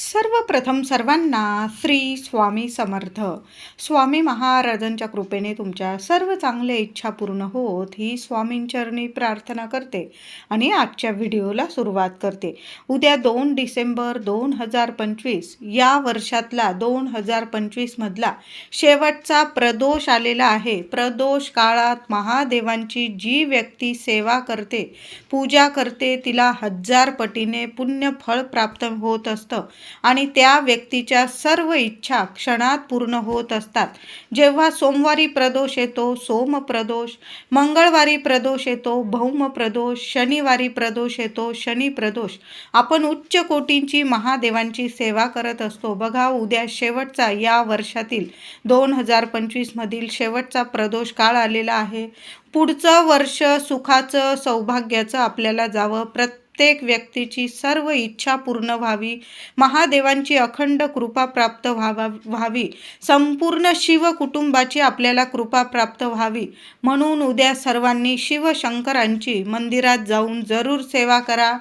सर्वप्रथम सर्वांना श्री स्वामी समर्थ. स्वामी महाराजांच्या कृपेने तुमच्या सर्व चांगल्या इच्छा पूर्ण होत ही स्वामींचरणी प्रार्थना करते आणि आजच्या व्हिडिओला सुरुवात करते. उद्या दोन डिसेंबर दोन हजार पंचवीस या वर्षातला दोन हजार पंचवीसमधला शेवटचा प्रदोष आलेला आहे. प्रदोष काळात महादेवांची जी व्यक्ती सेवा करते पूजा करते तिला हजार पटीने पुण्य फळ प्राप्त होत असतं. आणि त्या व्यक्तीच्या सर्व इच्छा क्षणात पूर्ण होत असतात. जेव्हा सोमवारी प्रदोष येतो सोम प्रदोष मंगळवारी प्रदोष येतो भौम प्रदोष शनिवारी प्रदोष येतो शनी प्रदोष. आपण उच्च कोटींची महादेवांची सेवा करत असतो. बघा उद्या शेवटचा या वर्षातील दोन हजार पंचवीसमधील शेवटचा प्रदोष काळ आलेला आहे. पुढचं वर्ष सुखाचं सौभाग्याचं आपल्याला जावं. प्रत्येक प्रत्येक व्यक्तीची सर्व इच्छा पूर्ण व्हावी महादेवांची अखंड कृपा प्राप्त व्हावा व्हावी. संपूर्ण शिव कुटुंबाची आपल्याला कृपा प्राप्त व्हावी. म्हणून उद्या सर्वांनी शिवशंकरांची मंदिरात जाऊन जरूर सेवा करा.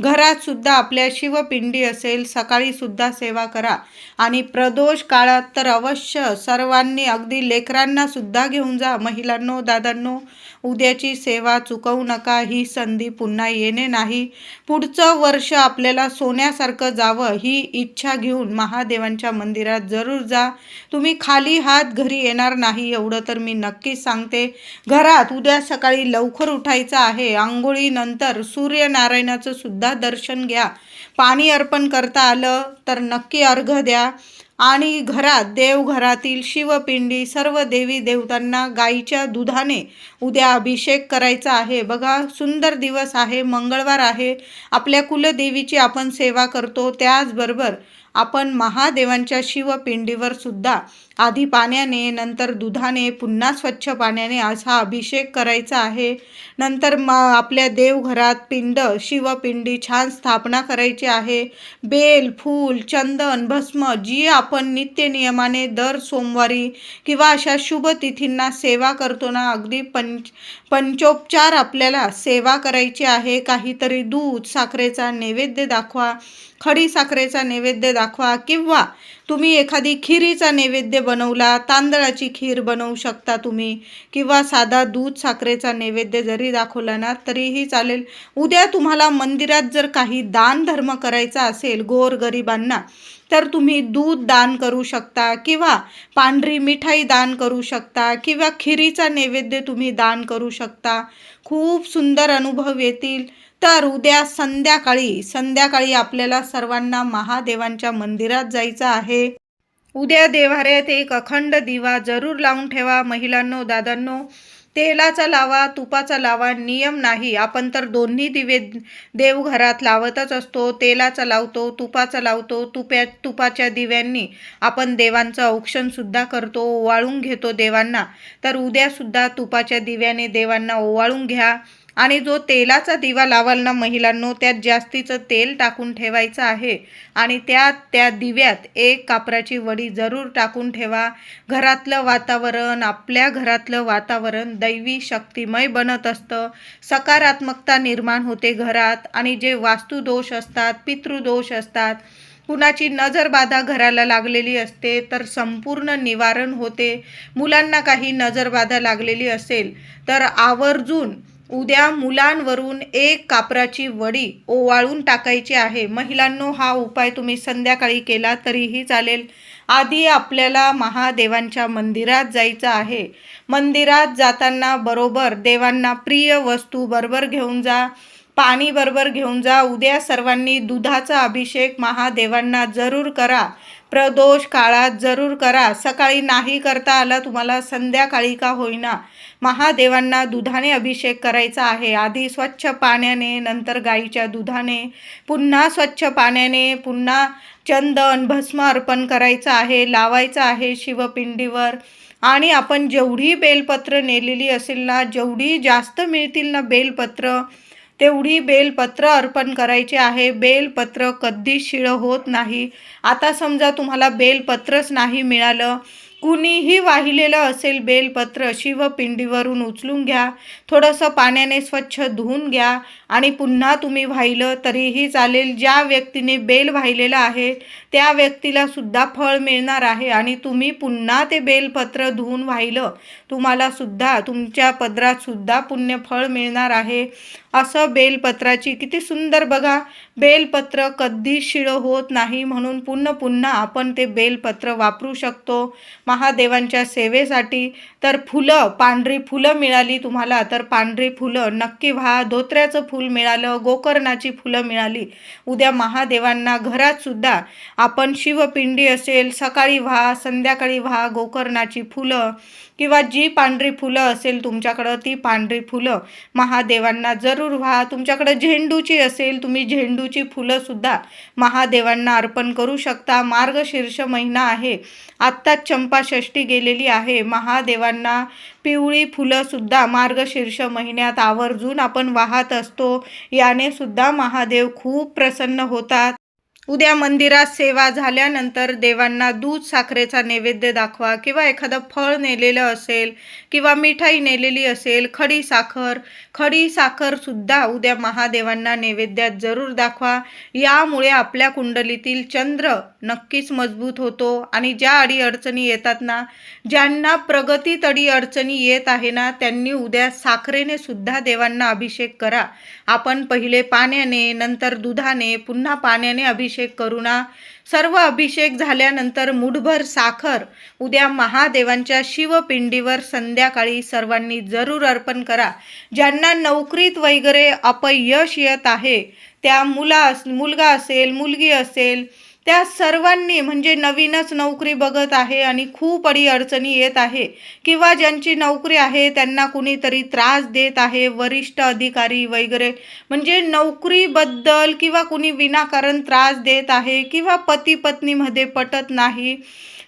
घरात सुद्धा आपल्या शिवपिंडी असेल सकाळी सुद्धा सेवा करा. आणि प्रदोष काळात तर अवश्य सर्वांनी अगदी लेकरांना सुद्धा घेऊन जा महिलांनो दादांनो. उद्याची सेवा चुकवू नका ही संधी पुन्हा येणे नाही. पुढचं वर्ष आपल्याला सोन्यासारखं जावं ही इच्छा घेऊन महादेवांच्या मंदिरात जरूर जा. तुम्ही खाली हात घरी येणार नाही एवढं तर मी नक्कीच सांगते. घरात उद्या सकाळी लवकर उठायचं आहे. आंघोळीनंतर सूर्यनारायणाचं सुद्धा दर्शन घ्या. पाणी अर्पण करता आलं तर नक्की अर्घ द्या. आणि घरात देवघरातील शिवपिंडी सर्व देवी देवतांना गाईच्या दुधाने उद्या अभिषेक करायचा आहे. बघा सुंदर दिवस आहे मंगळवार आहे. आपल्या कुलदेवीची आपण सेवा करतो. त्याचबरोबर आपण महादेवांच्या शिवपिंडीवर सुद्धा आधी पाण्याने नंतर दुधाने पुन्हा स्वच्छ पाण्याने असा अभिषेक करायचा आहे. नंतर म आपल्या देवघरात पिंड शिवपिंडी छान स्थापना करायची आहे. बेल फूल चंदन भस्म जी आपण नित्यनियमाने दर सोमवारी किंवा अशा शुभ तिथींना सेवा करतो ना अगदी पंच पंचोपचार आपल्याला सेवा करायची आहे. काहीतरी दूध साखरेचा नैवेद्य दाखवा खडी साखरेचा नैवेद्य दाखवा किंवा तुम्ही एखादी खिरीचा नैवेद्य बनवला तांदळाची खीर बनवू शकता तुम्ही किंवा साधा दूध साखरेचा नैवेद्य जरी दाखवला ना तरीही चालेल. उद्या तुम्हाला मंदिरात जर काही दान धर्म करायचा असेल गोरगरिबांना तर तुम्ही दूध दान करू शकता किंवा पांढरी मिठाई दान करू शकता किंवा खिरीचा नैवेद्य तुम्ही दान करू शकता. खूप सुंदर अनुभव येतील. तर उद्या संध्याकाळी संध्याकाळी आपल्याला सर्वांना महादेवांच्या मंदिरात जायचं आहे. उद्या देवाऱ्यात एक अखंड दिवा जरूर लावून ठेवा महिलांनो दादांनो. तेलाचा लावा तुपाचा लावा नियम नाही. आपण तर दोन्ही दिवे देवघरात लावतच असतो. तेलाचा लावतो तुपाचा लावतो तुप्या तुपाच्या दिव्यांनी आपण देवांचं औक्षणसुद्धा करतो ओवाळून घेतो देवांना. तर उद्यासुद्धा तुपाच्या दिव्याने देवांना ओवाळून घ्या. आणि जो तेलाचा दिवा लावाल ना महिलांनो त्यात जास्तीचं तेल टाकून ठेवायचं आहे. आणि त्यात त्या दिव्यात एक कापराची वडी जरूर टाकून ठेवा. घरातलं वातावरण आपल्या घरातलं वातावरण दैवी शक्तिमय बनत असतं. सकारात्मकता निर्माण होते घरात आणि जे वास्तुदोष असतात पितृदोष असतात कुणाची नजरबाधा घराला लागलेली असते तर संपूर्ण निवारण होते. मुलांना काही नजरबाधा लागलेली असेल तर आवर्जून उद्या मुलांवरून एक कापराची वडी ओवाळून टाकायची आहे. महिलांनो हा उपाय तुम्ही संध्याकाळी केला तरीही चालेल. आधी आपल्याला महादेवांच्या मंदिरात जायचं आहे. मंदिरात जाताना बरोबर देवांना प्रिय वस्तू बरोबर घेऊन जा. पाणी बरोबर घेऊन जा. उद्या सर्वांनी दुधाचा अभिषेक महादेवांना जरूर करा. प्रदोष काळात जरूर करा. सकाळी नाही करता आला तुम्हाला संध्याकाळी का होईना. महादेवांना दुधाने अभिषेक करायचा आहे. आधी स्वच्छ पाण्याने नंतर गाईच्या दुधाने पुन्हा स्वच्छ पाण्याने पुन्हा चंदन भस्म अर्पण करायचं आहे. लावायचं आहे शिवपिंडीवर. आणि आपण जेवढी बेलपत्र नेलेली असेल ना जेवढी जास्त मिळतील ना बेलपत्र तेवढी बेलपत्र अर्पण करायचे आहे. बेलपत्र कधीच शिळं होत नाही. आता समजा तुम्हाला बेलपत्रच नाही मिळालं. कुणीही वाहिलेलं असेल बेलपत्र शिवपिंडीवरून उचलून घ्या. थोडंसं पाण्याने स्वच्छ धुवून घ्या. आणि पुन्हा तुम्ही वाहिलं तरीही चालेल. ज्या व्यक्तीने बेल वाहिलेलं आहे त्या व्यक्तीला सुद्धा फळ मिळणार आहे. आणि तुम्ही पुन्हा ते बेलपत्र धुवून वाहिलं तुम्हाला सुद्धा तुमच्या पदरात सुद्धा पुण्यफळ मिळणार आहे. असं बेलपत्राची किती सुंदर बघा. बेलपत्र कधी शिळं होत नाही म्हणून पुन्हा पुन्हा आपण ते बेलपत्र वापरू शकतो महादेवांच्या सेवेसाठी. तर फुलं पांढरी फुलं मिळाली तुम्हाला तर पांढरी फुलं नक्की व्हा. धोत्र्याचं फूल मिळालं गोकर्णाची फुलं मिळाली. उद्या महादेवांना घरातसुद्धा आपण शिवपिंडी असेल सकाळी व्हा संध्याकाळी व्हा गोकर्णाची फुलं किंवा जी पांढरी फुलं असेल तुमच्याकडं ती पांढरी फुलं महादेवांना जर जरूर व्हा. तुमच्याकडे झेंडूची असेल तुम्ही झेंडूची फुलंसुद्धा महादेवांना अर्पण करू शकता. मार्गशीर्ष महिना आहे. आत्ताच चंपाषष्ठी गेलेली आहे. महादेवांना पिवळी फुलंसुद्धा मार्गशीर्ष महिन्यात आवर्जून आपण वाहत असतो. याने सुद्धा महादेव खूप प्रसन्न होतात. उद्या मंदिरात सेवा झाल्यानंतर देवांना दूध साखरेचा नैवेद्य दाखवा किंवा एखादं फळ नेलेलं असेल किंवा मिठाई नेलेली असेल खडी साखर खडी साखरसुद्धा उद्या महादेवांना नैवेद्यात जरूर दाखवा. यामुळे आपल्या कुंडलीतील चंद्र नक्कीच मजबूत होतो आणि ज्या अडी अडचणी येतात ना ज्यांना प्रगतीत अडी अडचणी येत आहे ना त्यांनी उद्या साखरेने सुद्धा देवांना अभिषेक करा. आपण पहिले पाण्याने नंतर दुधाने पुन्हा पाण्याने अभिषेक अभिषेक करुणा. सर्व अभिषेक झाल्यानंतर मुठभर साखर उद्या महादेवांच्या शिवपिंडीवर संध्याकाळी सर्वांनी जरूर अर्पण करा. ज्यांना नोकरीत वगैरे अपयश येत आहे त्या मुला मुलगा असेल मुलगी असेल त्या सर्वांनी म्हणजे नवीनच नोकरी बघत आहे आणि खूप अडी अडचणी येत आहे. किंवा ज्यांची नोकरी आहे त्यांना कुणीतरी त्रास देत आहे वरिष्ठ अधिकारी वगैरे. म्हणजे नोकरीबद्दल किंवा कुणी विनाकारण त्रास देत आहे किंवा पती पत्नीमध्ये पटत नाही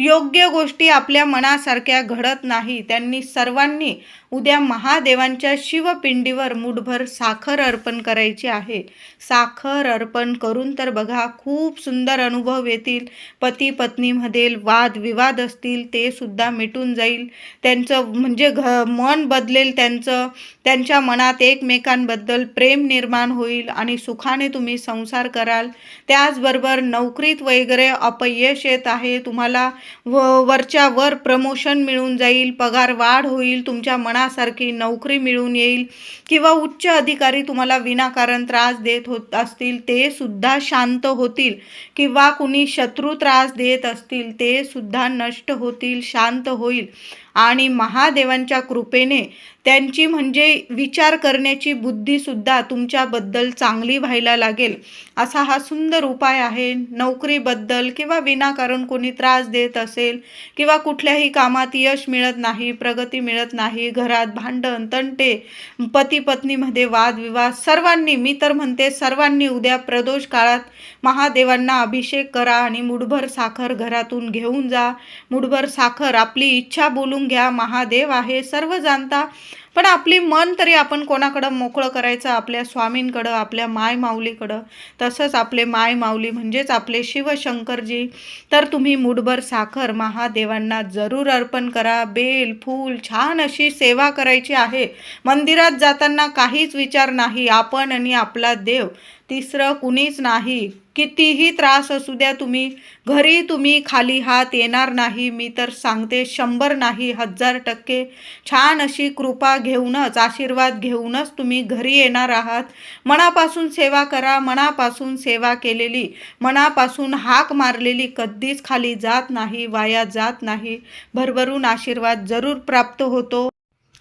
योग्य गोष्टी आपल्या मनासारख्या घडत नाही. त्यांनी सर्वांनी उद्या महादेवांच्या शिवपिंडीवर मुठभर साखर अर्पण करायची आहे. साखर अर्पण करून तर बघा खूप सुंदर अनुभव येतील. पती पत्नीमधील वादविवाद असतील ते सुद्धा मिटून जाईल. त्यांचं म्हणजे घ मन बदलेल त्यांचं. त्यांच्या मनात एकमेकांबद्दल प्रेम निर्माण होईल आणि सुखाने तुम्ही संसार कराल. त्याचबरोबर नोकरीत वगैरे अपयश येत आहे. तुम्हाला व वरच्या वर प्रमोशन मिळून जाईल. पगार वाढ होईल. तुमच्या मनात मनासारखी नोकरी मिळून येईल किंवा उच्च अधिकारी तुम्हाला विनाकारण त्रास देत होत असतील ते सुद्धा शांत होतील. किंवा कुणी शत्रू त्रास देत असतील ते सुद्धा नष्ट होतील शांत होईल. आणि महादेवांच्या कृपेने त्यांची म्हणजे विचार करण्याची बुद्धीसुद्धा तुमच्याबद्दल चांगली व्हायला लागेल. असा हा सुंदर उपाय आहे. नोकरीबद्दल किंवा विनाकारण कोणी त्रास देत असेल किंवा कुठल्याही कामात यश मिळत नाही प्रगती मिळत नाही घरात भांडण तंटे पती पत्नीमध्ये वादविवाद सर्वांनी मी तर म्हणते सर्वांनी उद्या प्रदोष काळात महादेवांना अभिषेक करा आणि मुठभर साखर घरातून घेऊन जा. मुठभर साखर आपली इच्छा बोलून घ्या महादेव आहे सर्व जाणता. पण आपली मन तरी आपण कोणाकडं मोकळं करायचं? आपल्या स्वामींकडं आपल्या माय माऊलीकडं? तसंच आपले माय माऊली म्हणजेच आपले शिवशंकरजी. तर तुम्ही मुठभर साखर महादेवांना जरूर अर्पण करा. बेल फूल छान अशी सेवा करायची आहे. मंदिरात जाताना काहीच विचार नाही. आपण आणि आपला देव. तिसरं कुणीच नाही. कितीही त्रास असू द्या तुम्ही घरी तुम्ही खाली हात येणार नाही. मी तर सांगते शंभर नाही हजार टक्के. छान अशी कृपा घेऊनच आशीर्वाद घेऊनच तुम्ही घरी येणार आहात. मनापासून सेवा करा मनापासून सेवा केलेली मनापासून हाक मारलेली कधीच खाली जात नाही वाया जात नाही. भरभरून आशीर्वाद जरूर प्राप्त होतो.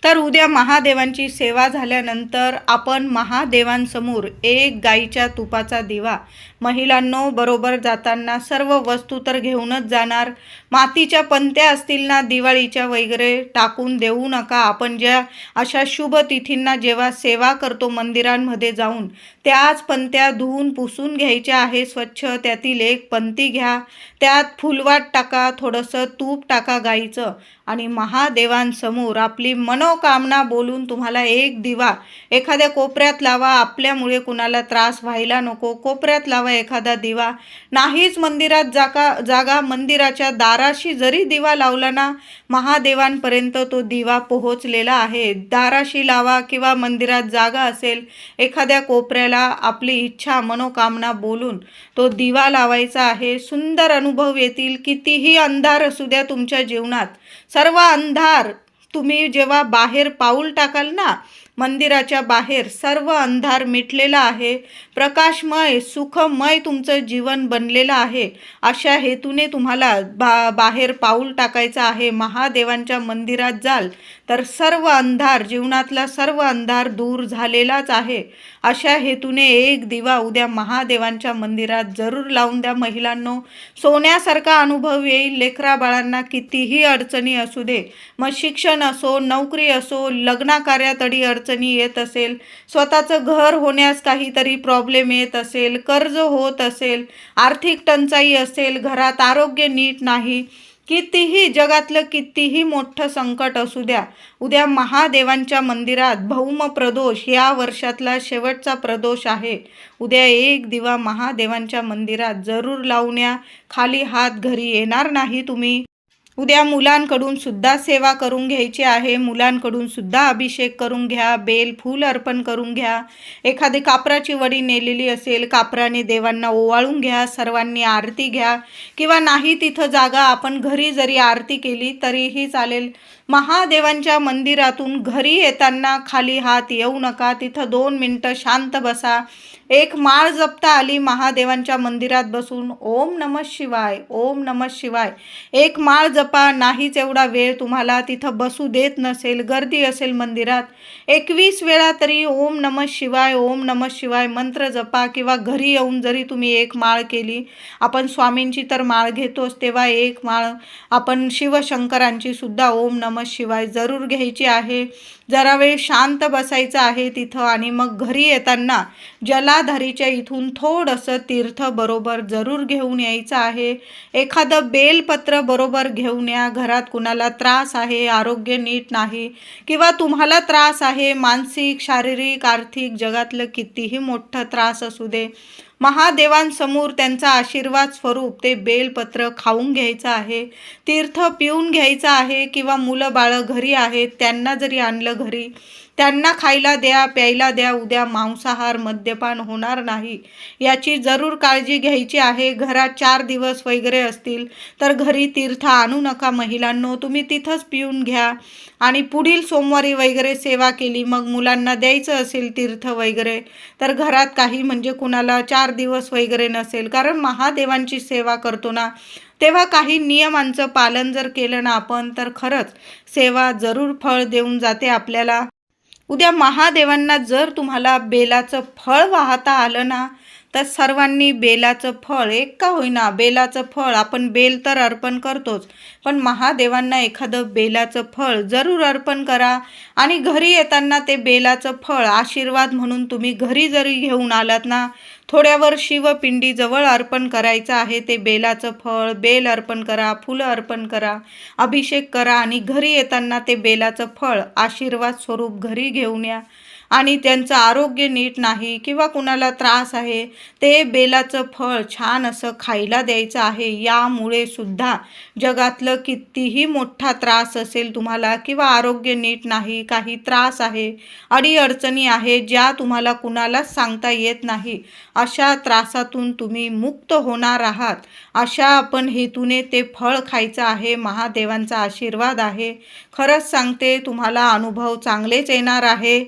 तर उद्या महादेवांची सेवा झाल्यानंतर आपण महादेवांसमोर एक गाईच्या तुपाचा दिवा महिलांनो बरोबर जाताना सर्व वस्तू तर घेऊनच जाणार. मातीच्या पंत्या असतील ना दिवाळीच्या वगैरे टाकून देऊ नका. आपण ज्या अशा शुभ तिथींना जेव्हा सेवा करतो मंदिरांमध्ये जाऊन त्याच पंत्या धुवून पुसून घ्यायच्या आहे स्वच्छ. त्यातील एक पंती घ्या. त्यात फुलवाट टाका थोडंसं तूप टाका गाईचं. आणि महादेवांसमोर आपली मनोकामना बोलून तुम्हाला एक दिवा एखाद्या कोपऱ्यात लावा. आपल्यामुळे कुणाला त्रास व्हायला नको. कोपऱ्यात लावा लावा एखादा दिवा. नाहीच मंदिरात जागा जागा मंदिराच्या दाराशी जरी दिवा लावला ना महादेवांपर्यंत तो दिवा पोहोचलेला आहे. दाराशी लावा किंवा मंदिरात जागा असेल एखाद्या कोपऱ्याला आपली इच्छा मनोकामना बोलून तो दिवा लावायचा आहे. सुंदर अनुभव येतील. कितीही अंधार असू द्या तुमच्या जीवनात. सर्व अंधार तुम्ही जेव्हा बाहेर पाऊल टाकाल ना मंदिराच्या बाहेर सर्व अंधार मिटलेला आहे. प्रकाशमय सुखमय तुमचं जीवन बनलेलं आहे. अशा हेतूने तुम्हाला बा बाहेर पाऊल टाकायचं आहे. महादेवांच्या मंदिरात जाल तर सर्व अंधार जीवनातला सर्व अंधार दूर झालेलाच आहे. अशा हेतूने एक दिवा उद्या महादेवांच्या मंदिरात जरूर लावून द्या महिलांनो. सोन्यासारखा अनुभव येईल. लेकरा बाळांना कितीही अडचणी असू दे. मग शिक्षण असो नोकरी असो लग्नाकार्यात अडी येत असेल स्वतःचं घर होण्यास काहीतरी प्रॉब्लेम येत असेल कर्ज होत असेल आर्थिक टंचाई असेल घरात आरोग्य नीट नाही कितीही जगातलं कितीही मोठं संकट असू द्या उद्या महादेवांच्या मंदिरात भौम प्रदोष या वर्षातला शेवटचा प्रदोष आहे. उद्या एक दिवा महादेवांच्या मंदिरात जरूर लावण्या खाली हात घरी येणार नाही तुम्ही. उद्या मुलांकडून सुद्धा सेवा करून घ्यायची आहे. मुलांकडून सुद्धा अभिषेक करून घ्या बेल फूल अर्पण करून घ्या. एखादी कापराची वडी नेलेली असेल कापराने देवांना ओवाळून घ्या सर्वांनी आरती घ्या. किंवा नाही तिथं जागा आपण घरी जरी आरती केली तरीही चालेल. महादेवांच्या मंदिरातून घरी येताना खाली हात येऊ नका तिथं दोन मिनटं शांत बसा. एक माळ जपता आली महादेवांच्या मंदिरात बसून. ओम नम शिवाय ओम नम शिवाय. एक माळ जपा नाहीच एवढा वेळ तुम्हाला तिथं बसू देत नसेल गर्दी असेल मंदिरात. एकवीस वेळा तरी ओम नम शिवाय ओम नम शिवाय मंत्र जपा किंवा घरी येऊन जरी तुम्ही एक माळ केली आपण स्वामींची तर माळ घेतोच तेव्हा एक माळ आपण शिवशंकरांची सुद्धा ओम नम शिवाय जरूर घ्यायची आहे. जरा वेळ शांत बसायचं आहे तिथं आणि मग घरी येताना जलाधारीच्या इथून थोडंसं तीर्थ बरोबर जरूर घेऊन यायचं आहे. एखादं बेलपत्र बरोबर घेऊन या. घरात कुणाला त्रास आहे आरोग्य नीट नाही किंवा तुम्हाला त्रास आहे मानसिक शारीरिक आर्थिक जगातलं कितीही मोठं त्रास असू दे. महादेवांसमोर त्यांचा आशीर्वाद स्वरूप ते बेलपत्र खाऊन घ्यायचं आहे तीर्थ पिऊन घ्यायचं आहे किंवा मुलं बाळं घरी आहेत त्यांना जरी आणलं घरी त्यांना खायला द्या प्यायला द्या उद्या मांसाहार मद्यपान होणार नाही. याची जरूर काळजी घ्यायची आहे. घरात चार दिवस वगैरे असतील तर घरी तीर्थ आणू नका महिलांनो. तुम्ही तिथंच पिऊन घ्या. आणि पुढील सोमवारी वगैरे सेवा केली मग मुलांना द्यायचं असेल तीर्थ वगैरे तर घरात काही म्हणजे कुणाला चार दिवस वगैरे नसेल. कारण महादेवांची सेवा करतो ना तेव्हा काही नियमांचं पालन जर केलं ना आपण तर खरंच सेवा जरूर फळ देऊन जाते आपल्याला. उद्या महादेवांना जर तुम्हाला बेलाचं फळ वाहता आलं ना तर सर्वांनी बेलाचं फळ एक का होईना बेलाचं फळ. आपण बेल तर अर्पण करतोच पण महादेवांना एखादं बेलाचं फळ जरूर अर्पण करा. आणि घरी येताना ते बेलाचं फळ आशीर्वाद म्हणून तुम्ही घरी जरी घेऊन आलात ना थोड्यावर शिवपिंडीजवळ अर्पण करायचं आहे. ते बेलाचं फळ बेल अर्पण करा फुलं अर्पण करा अभिषेक करा आणि घरी येताना ते बेलाचं फळ आशीर्वाद स्वरूप घरी घेऊन या. आणि त्यांचं आरोग्य नीट नाही किंवा कुणाला त्रास आहे ते बेलाचं फळ छान असं खायला द्यायचं आहे यामुळे सुद्धा जगातलं कितीही मोठा त्रास असेल तुम्हाला किंवा आरोग्य नीट नाही काही त्रास आहे अडीअडचणी आहे ज्या तुम्हाला कुणालाच सांगता येत नाही अशा त्रासातून तुम्ही मुक्त होणार आहात. अशा आपण हेतूने ते फळ खायचं आहे महादेवांचा आशीर्वाद आहे. खरंच सांगते तुम्हाला अनुभव चांगलेच येणार आहे.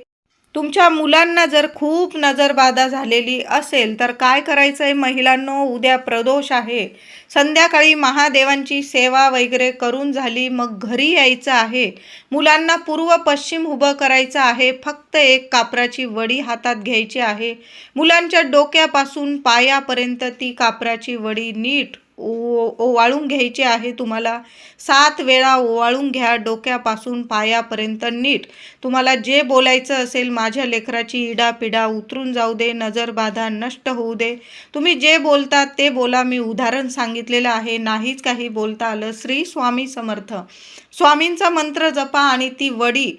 तुमच्या मुलांना जर खूप नजरबाधा झालेली असेल तर काय करायचं आहे महिलांनो उद्या प्रदोष आहे. संध्याकाळी महादेवांची सेवा वगैरे करून झाली मग घरी यायचं आहे. मुलांना पूर्व पश्चिम उभं करायचं आहे. फक्त एक कापराची वडी हातात घ्यायची आहे. मुलांच्या डोक्यापासून पायापर्यंत ती कापराची वडी नीट ओ ओवाळून घ्यायचे आहे तुम्हाला. सात वेळा ओवाळून घ्या डोक्यापासून पायापर्यंत नीट. तुम्हाला जे बोलायचं असेल माझ्या लेकराची इडापिडा उतरून जाऊ दे नजरबाधा नष्ट होऊ दे. तुम्ही जे बोलतात ते बोला. मी उदाहरण सांगितलेलं आहे. नाहीच काही बोलता आलं. श्री स्वामी समर्थ. स्वामींचा मंत्र जपा आणि ती वडी.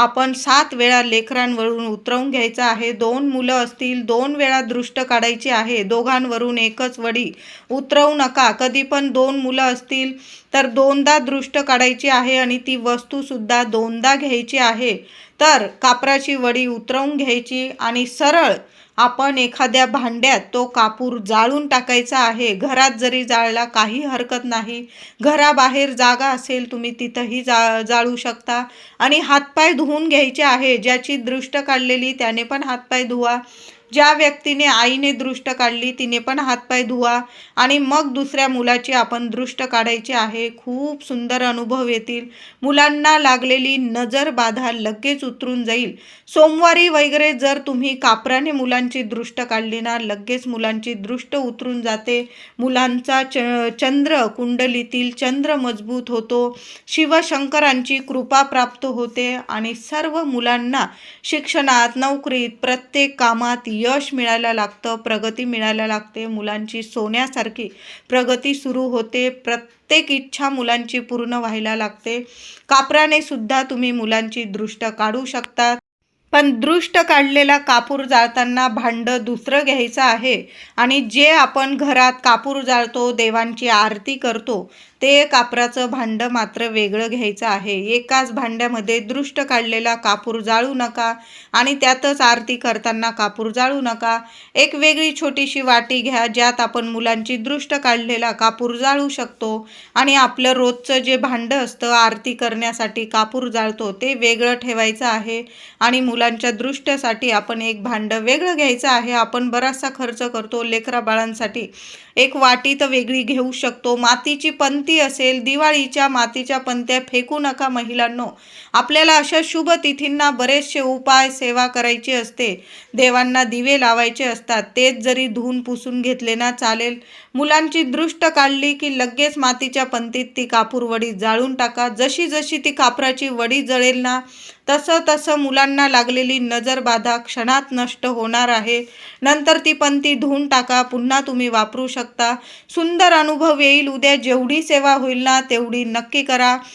आपण सात वेळा लेकरांवरून उतरवून घ्यायचं आहे. दोन मुलं असतील दोन वेळा दृष्ट काढायची आहे. दोघांवरून एकच वडी उतरवू नका. कधी पण दोन मुलं असतील तर दोनदा दृष्ट काढायची आहे आणि ती वस्तूसुद्धा दोनदा घ्यायची आहे. तर कापराची वडी उतरवून घ्यायची आणि सरळ आपण एखाद्या भांड्यात तो कापूर जाळून टाकायचा आहे. घरात जरी जाळला काही हरकत नाही. घराबाहेर जागा असेल तुम्ही तिथंही जा जाळू शकता. आणि हातपाय धुवून घ्यायचे आहे. ज्याची दृष्ट काढलेली त्याने पण हातपाय धुवा. ज्या व्यक्तीने आईने दृष्ट काढली तिने पण हातपाय धुवा आणि मग दुसऱ्या मुलाची आपण दृष्ट काढायची आहे. खूप सुंदर अनुभव येतील. मुलांना लागलेली नजर बाधा लगेच उतरून जाईल. सोमवारी वगैरे जर तुम्ही कापराने मुलांची दृष्ट काढली ना लगेच मुलांची दृष्ट उतरून जाते. मुलांचा च चंद्र कुंडलीतील चंद्र मजबूत होतो. शिवशंकरांची कृपा प्राप्त होते आणि सर्व मुलांना शिक्षणात नोकरीत प्रत्येक कामात यश मिळायला लागतं प्रगती मिळायला लागते मुलांची सोन्यासारखी प्रगती सुरू होते प्रत्येक इच्छा मुलांची पूर्ण व्हायला लागते. कापराने सुद्धा तुम्ही मुलांची दृष्ट काढू शकता. पण दृष्ट काढलेला कापूर जाळताना भांडं दुसरं घ्यायचं आहे. आणि जे आपण घरात कापूर जाळतो देवांची आरती करतो ते कापराचं भांडं मात्र वेगळं घ्यायचं आहे. एकाच भांड्यामध्ये दृष्ट काढलेला कापूर जाळू नका आणि त्यातच आरती करताना कापूर जाळू नका. एक वेगळी छोटीशी वाटी घ्या ज्यात आपण मुलांची दृष्ट काढलेला कापूर जाळू शकतो आणि आपलं रोजचं जे भांडं असतं आरती करण्यासाठी कापूर जाळतो ते वेगळं ठेवायचं आहे. आणि मुलांच्या दृष्ट्यासाठी आपण एक भांडं वेगळं घ्यायचं आहे. आपण बराचसा खर्च करतो लेकरा बाळांसाठी एक वाटी तर वेगळी घेऊ शकतो. मातीची पंती असेल दिवाळीच्या मातीच्या पंत्या फेकू नका महिलांनो. आपल्याला अशा शुभ तिथींना बरेचसे उपाय सेवा करायची असते. देवांना दिवे लावायचे असतात. तेच जरी धुवून पुसून घेतले ना चालेल. मुलांची दृष्ट काढली की लगेच मातीच्या पंतीत ती कापूर वडी जाळून टाका. जशी जशी ती कापराची वडी जळेल ना तसं तसं मुलांना लागलेली नजरबाधा क्षणात नष्ट होणार आहे. नंतर ती पंती धुवून टाका. पुन्हा तुम्ही वापरू शकता शकता. सुंदर अनुभव येईल. उद्या जेवढी सेवा होईल ना तेवढी नक्की करा.